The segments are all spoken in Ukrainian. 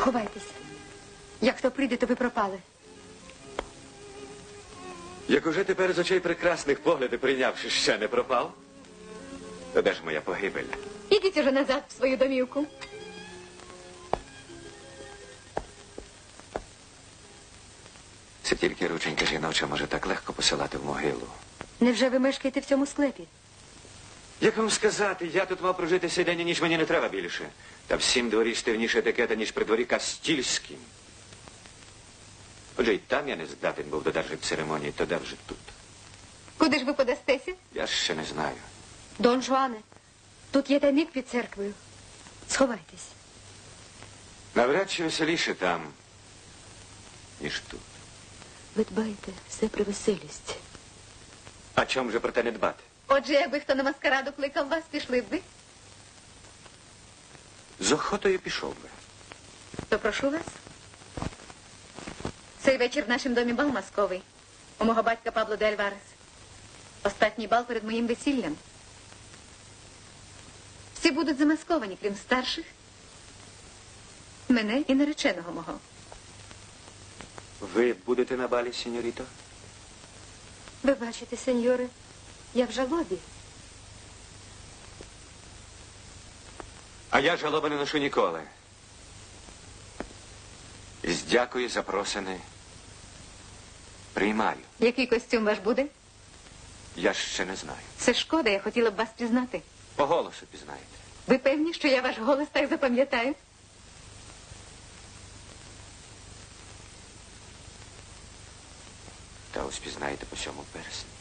Ховайтеся. Як хто прийде, то ви пропали. Як уже тепер з очей прекрасних погляди прийнявши, ще не пропав? То де ж моя погибель? Ідіть уже назад в свою домівку. Це тільки рученька жіноча може так легко посилати в могилу. Невже ви мешкаєте в цьому склепі? Як вам сказати, я тут мав прожити сей день і мені не треба більше. Та всім дворі стивніше етикета, ніж при дворі Кастільським. Отже, й там я не здатен був додержати церемонії, то де вже тут. Куди ж ви подастеся? Я ще не знаю. Дон Жуане, тут є тайник під церквою. Сховайтесь. Навряд чи веселіше там, ніж тут. Ви дбаєте все про веселість. А чом же про те не дбати? Отже, якби хто на маскараду кликав вас, пішли б ви, З охотою пішов би. то прошу вас. Цей вечір в нашому домі бал масковий. У мого батька Пабло де Альварес. Остатній бал перед моїм весіллям. Всі будуть замасковані, крім старших. Мене і нареченого мого. Ви будете на балі, сеньоріто? Ви бачите, сеньоре, я в жалобі. А я жалоби не ношу ніколи. Дякую запросини. Приймаю. Який костюм ваш буде? Я ще не знаю. Це шкода, я хотіла б вас пізнати. По голосу пізнаєте. Ви певні, що я ваш голос так запам'ятаю? Та ось пізнаєте по сьому персні.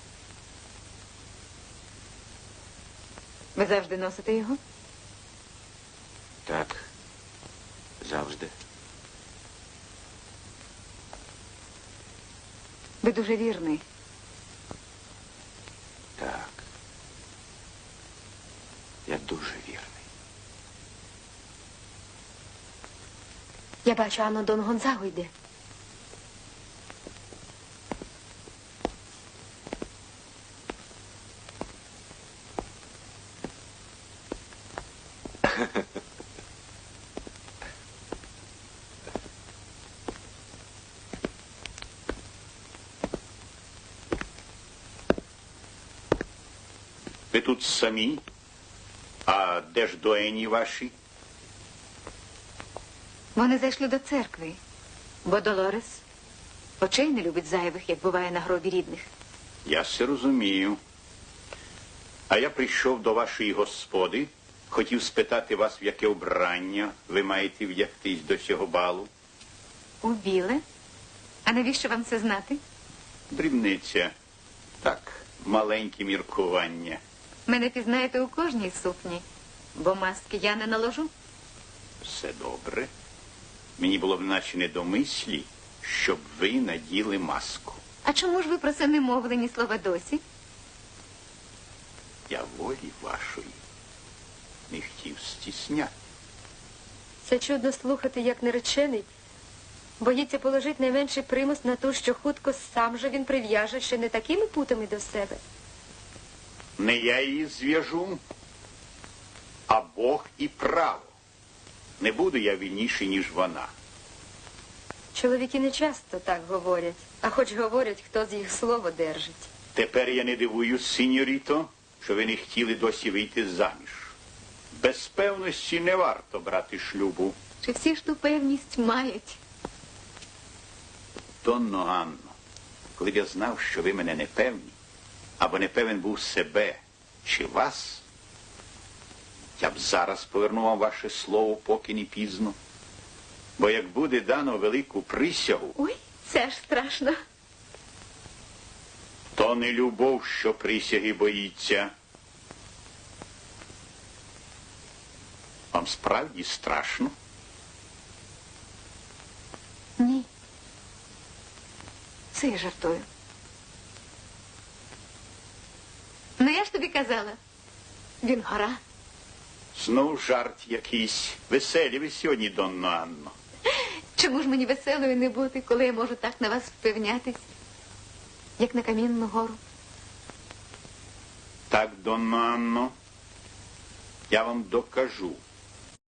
Ви завжди носите його? Так. Завжди. Ви дуже вірний. Так. Я дуже вірний. Я бачу, Анно Дон Гонзаго йде. Ви тут самі? А де ж доені ваші? Вони зайшли до церкви, бо Долорес очей не любить зайвих, як буває на гробі рідних. Я все розумію. А я прийшов до вашої господи, хотів спитати вас, в яке вбрання ви маєте вдягтись до цього балу. У біле? А навіщо вам це знати? Дрібниця. Так, маленьке міркування. Мене пізнаєте у кожній сукні, бо маски я не наложу. Все добре. Мені було б наче не до мислі, щоб ви наділи маску. А чому ж ви про це не мовили ні слова досі? Я волі вашої не хотів стісняти. Це чудно слухати, як наречений. Боїться положити найменший примус на ту, що хутко сам же він прив'яже ще не такими путами до себе. Не я її зв'яжу, а Бог і право. Не буду я вільніший, ніж вона. Чоловіки не часто так говорять, а хоч говорять, хто з їх слово держить. Тепер я не дивуюсь, синьоріто, що ви не хотіли досі вийти заміж. Без певності не варто брати шлюбу. Чи всі ж ту певність мають? Донно Анно, коли б я знав, що ви мене не певні, або не певен був себе чи вас, я б зараз повернув вам ваше слово, поки не пізно. Бо як буде дано велику присягу, Ой, це ж страшно. то не любов, що присяги боїться. Вам справді страшно? Ні. Це я жартую. Ну я ж тобі казала. Він гора. Знов жарт якийсь. Веселі ви сьогодні, Донно Анно. Чому ж мені веселою не бути, коли я можу так на вас впевнятись, як на камінну гору? Так, Донно Анно, я вам докажу,